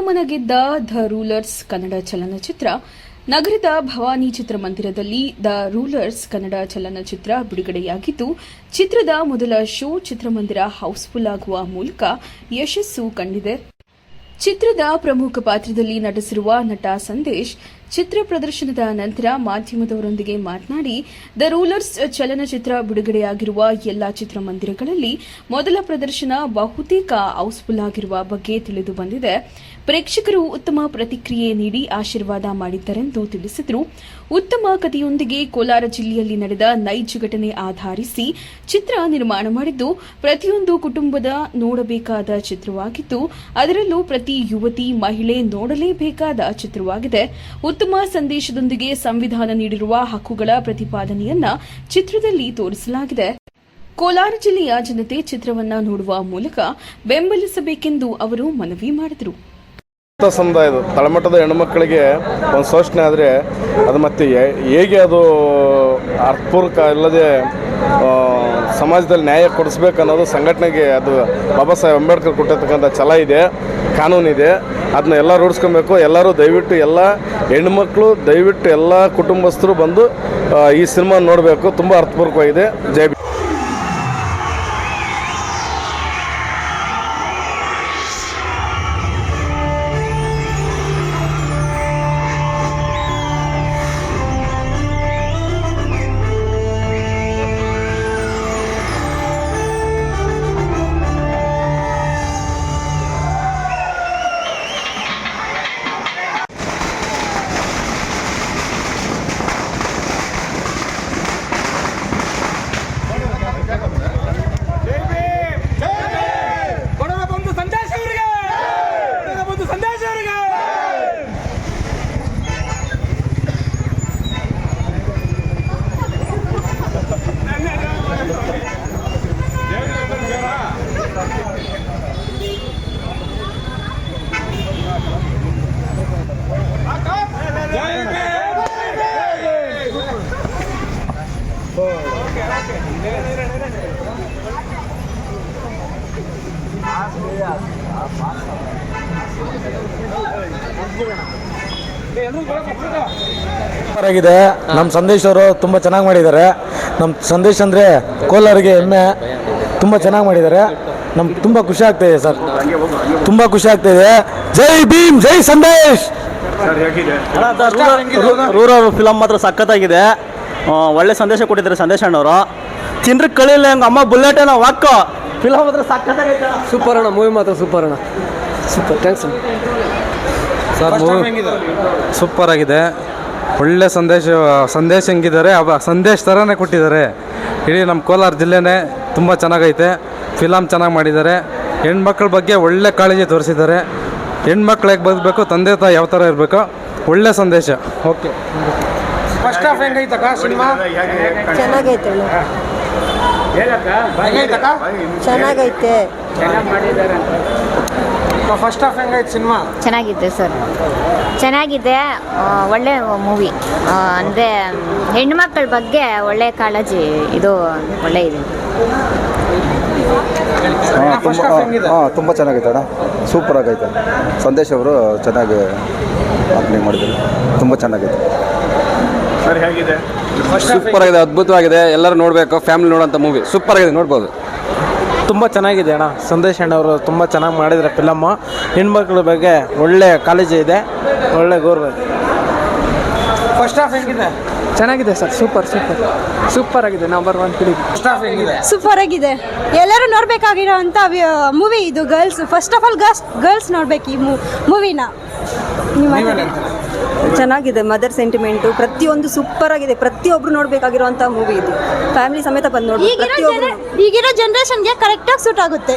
ಬಹುಮಾನ ಗೆದ್ದ the rulers Kannada ಚಲನಚಿತ್ರ, ನಗರದ ಭವಾನಿ ಚಿತ್ರಮಂದಿರದಲ್ಲಿ ದ ರೂಲರ್ಸ್ ಕನ್ನಡ ಚಲನಚಿತ್ರ ಬಿಡುಗಡೆಯಾಗಿದ್ದು, ಚಿತ್ರದ ಮೊದಲ ಶೋ ಚಿತ್ರಮಂದಿರ ಹೌಸ್ಫುಲ್ ಆಗುವ ಮೂಲಕ ಯಶಸ್ಸು ಕಂಡಿದೆ. ಚಿತ್ರದ ಪ್ರಮುಖ ಪಾತ್ರದಲ್ಲಿ ನಟಿಸಿರುವ ನಟ ಸಂದೇಶ್ ಚಿತ್ರ ಪ್ರದರ್ಶನದ ನಂತರ ಮಾಧ್ಯಮದವರೊಂದಿಗೆ ಮಾತನಾಡಿ, ದ ರೂಲರ್ಸ್ ಚಲನಚಿತ್ರ ಬಿಡುಗಡೆಯಾಗಿರುವ ಎಲ್ಲಾ ಚಿತ್ರಮಂದಿರಗಳಲ್ಲಿ ಮೊದಲ ಪ್ರದರ್ಶನ ಬಹುತೇಕ ಹೌಸ್ಫುಲ್ ಆಗಿರುವ ಬಗ್ಗೆ ತಿಳಿದು ಬಂದಿದೆ. ಪ್ರೇಕ್ಷಕರು ಉತ್ತಮ ಪ್ರತಿಕ್ರಿಯೆ ನೀಡಿ ಆಶೀರ್ವಾದ ಮಾಡಿದ್ದರೆಂದು ತಿಳಿಸಿದರು. ಉತ್ತಮ ಕಥೆಯೊಂದಿಗೆ ಕೋಲಾರ ಜಿಲ್ಲೆಯಲ್ಲಿ ನಡೆದ ನೈಜ ಘಟನೆ ಆಧರಿಸಿ ಚಿತ್ರ ನಿರ್ಮಾಣ ಮಾಡಿದ್ದು, ಪ್ರತಿಯೊಂದು ಕುಟುಂಬದ ನೋಡಬೇಕಾದ ಚಿತ್ರವಾಗಿದ್ದು, ಅದರಲ್ಲೂ ಪ್ರತಿ ಯುವತಿ, ಮಹಿಳೆ ನೋಡಲೇಬೇಕಾದ ಚಿತ್ರವಾಗಿದೆ. ಉತ್ತಮ ಸಂದೇಶದೊಂದಿಗೆ ಸಂವಿಧಾನ ನೀಡಿರುವ ಹಕ್ಕುಗಳ ಪ್ರತಿಪಾದನೆಯನ್ನ ಚಿತ್ರದಲ್ಲಿ ತೋರಿಸಲಾಗಿದೆ. ಕೋಲಾರ ಜಿಲ್ಲೆಯ ಜನತೆ ಚಿತ್ರವನ್ನ ನೋಡುವ ಮೂಲಕ ಬೆಂಬಲಿಸಬೇಕೆಂದು ಅವರು ಮನವಿ ಮಾಡಿದರು. ಸಮುದಾಯದ ತಳಮಟ್ಟದ ಹೆಣ್ಮಕ್ಳಿಗೆ ಒಂದು ಶೋಷಣೆ ಆದರೆ ಅದು ಮತ್ತೆ ಹೇಗೆ ಅದು ಅರ್ಥಪೂರ್ವಕ ಇಲ್ಲದೆ ಸಮಾಜದಲ್ಲಿ ನ್ಯಾಯ ಕೊಡಿಸ್ಬೇಕು ಅನ್ನೋದು ಸಂಘಟನೆಗೆ ಅದು ಬಾಬಾ ಸಾಹೇಬ್ ಅಂಬೇಡ್ಕರ್ ಕೊಟ್ಟಿರ್ತಕ್ಕಂಥ ಛಲ ಇದೆ ಕಾನೂನಿದೆ ಅದನ್ನ ಎಲ್ಲ ರೂಢಿಸ್ಕೊಬೇಕು. ಎಲ್ಲರೂ ದಯವಿಟ್ಟು ಎಲ್ಲ ಹೆಣ್ಮಕ್ಳು, ದಯವಿಟ್ಟು ಎಲ್ಲ ಕುಟುಂಬಸ್ಥರು ಬಂದು ಈ ಸಿನಿಮಾ ನೋಡಬೇಕು. ತುಂಬ ಅರ್ಥಪೂರ್ವಕವಾಗಿದೆ. ಜೈ ಆಗಿದೆ ನಮ್ಮ ಸಂದೇಶ್ ಅವರು ತುಂಬ ಚೆನ್ನಾಗಿ ಮಾಡಿದ್ದಾರೆ. ನಮ್ಮ ಸಂದೇಶ್ ಅಂದರೆ ಕೋಲಾರಿಗೆ ಹೆಮ್ಮೆ ತುಂಬ ಚೆನ್ನಾಗಿ ಮಾಡಿದ್ದಾರೆ. ನಮ್ಗೆ ತುಂಬ ಖುಷಿ ಆಗ್ತಾಯಿದೆ ಸರ್. ತುಂಬ ಖುಷಿ ಆಗ್ತಾಯಿದೆ ಜೈ ಭೀಮ್ ಜೈ ಸಂದೇಶ್! ರೂರಲ್ ಫಿಲಮ್ ಮಾತ್ರ ಸಖತ್ತಾಗಿದೆ. ಒಳ್ಳೆ ಸಂದೇಶ ಕೊಟ್ಟಿದ್ದಾರೆ ಸಂದೇಶ ಅಣ್ಣವರು. ತಿಂದ್ರೆ ಕಳಿಲ್ಲ ಹಂಗೆ ಅಮ್ಮ ಬುಲೆಟ್ ಏನೋ ವಾಕ್. ಫಿಲಮ್ ಮಾತ್ರ ಸಖತ್ತಾಗೈತೆ ಸೂಪರ್ ಅಣ್ಣ ಮೂವಿ ಮಾತ್ರ ಸೂಪರ್ ಅಣ್ಣ. ಸೂಪರ್ ಥ್ಯಾಂಕ್ಸ್ ಸರ್ ಸೂಪರ್ ಆಗಿದೆ. ಒಳ್ಳೆ ಸಂದೇಶ ಸಂದೇಶ ಹೆಂಗಿದ್ದಾರೆ? ಅವ ಸಂದೇಶ ಥರನೇ ಕೊಟ್ಟಿದ್ದಾರೆ. ಇಡೀ ನಮ್ಮ ಕೋಲಾರ ಜಿಲ್ಲೆನೇ ತುಂಬ ಚೆನ್ನಾಗೈತೆ. ಫಿಲಮ್ ಚೆನ್ನಾಗಿ ಮಾಡಿದ್ದಾರೆ. ಹೆಣ್ಮಕ್ಳ ಬಗ್ಗೆ ಒಳ್ಳೆ ಕಾಳಜಿ ತೋರಿಸಿದ್ದಾರೆ. ಹೆಣ್ಮಕ್ಳು ಹೇಗೆ ಬದುಕಬೇಕು ತಂದೆ ತಾಯಿ ಯಾವ ಥರ ಇರಬೇಕು ಒಳ್ಳೆ ಸಂದೇಶ. ಓಕೆ ಫಸ್ಟ್ ಆಫ್ ಹೆಂಗೈತಕ್ಕ ಸಿನಿಮಾ? ಚೆನ್ನಾಗೈತೆ ಚೆನ್ನಾಗೈತೆ. ಫಸ್ಟ್ ಹಾಫ್ ಹೆಂಗೈತೆ ಸಿನಿಮಾ ಚೆನ್ನಾಗಿದೆ ಸರ್. ಚೆನ್ನಾಗಿದೆ ಒಳ್ಳೆ ಮೂವಿ ಅಂದರೆ ಹೆಣ್ಮಕ್ಳ ಬಗ್ಗೆ ಒಳ್ಳೆ ಕಾಳಜಿ ಇದು ಒಳ್ಳೆ ಇದೆ. ಹೆಂಗಿದೆ? ಹಾಂ ತುಂಬ ಚೆನ್ನಾಗೈತೆ ಅಣ್ಣ. ಸೂಪರ್ ಆಗೈತೆ. ಸಂದೇಶ್ ಅವರು ಚೆನ್ನಾಗಿ ಆಪ್ನಿಂಗ್ ಮಾಡಿದ್ರು. ತುಂಬ ಚೆನ್ನಾಗೈತೆ. ಸೂಪರ್ ಆಗಿದೆ ಅದ್ಭುತವಾಗಿದೆ. ಎಲ್ಲರೂ ನೋಡಬೇಕು ಫ್ಯಾಮಿಲಿ ನೋಡೋಂಥ ಮೂವಿ ಸೂಪರ್ ಆಗಿದೆ ನೋಡ್ಬೋದು. ತುಂಬ ಚೆನ್ನಾಗಿದೆ ಅಣ್ಣ. ಸಂದೇಶ್ ಅಣ್ಣವರು ತುಂಬ ಚೆನ್ನಾಗಿ ಮಾಡಿದ್ದಾರೆ ಫಿಲಮ್ಮು ಹೆಣ್ಮಕ್ಳ ಬಗ್ಗೆ ಒಳ್ಳೆ ಕಾಲೇಜ್ ಇದೆ ಒಳ್ಳೆ ಗೌರವ ಇದೆ. ಫಸ್ಟ್ ಆಫ್ ಹೆಂಗಿದೆ? ಚೆನ್ನಾಗಿದೆ ಸರ್ ಸೂಪರ್ ಸೂಪರ್ ಸೂಪರ್ ಆಗಿದೆ number one film first half ಹೆಂಗಿದೆ? ಸೂಪರ್ ಆಗಿದೆ. ಎಲ್ಲರೂ ನೋಡಬೇಕಾಗಿರೋ ಅಂತ ಮೂವಿ ಇದು girls first of all girls girls ನೋಡ್ಬೇಕು ಈ ಮೂವಿನ ಚೆನ್ನಾಗಿದೆ ಮದರ್ ಸೆಂಟಿಮೆಂಟು. ಪ್ರತಿಯೊಂದು ಸೂಪರ್ ಆಗಿದೆ. ಪ್ರತಿಯೊಬ್ರು ನೋಡಬೇಕಾಗಿರುವಂಥ ಮೂವಿ ಇದು. ಫ್ಯಾಮಿಲಿ ಸಮೇತ ಬಂದು ನೋಡಿ ಈಗಿರೋ ಪ್ರತಿಯೊಬ್ರು ಜನ ಈಗಿರೋ ಜನ್ರೇಷನ್ಗೆ ಕರೆಕ್ಟಾಗಿ ಸೂಟ್ ಆಗುತ್ತೆ.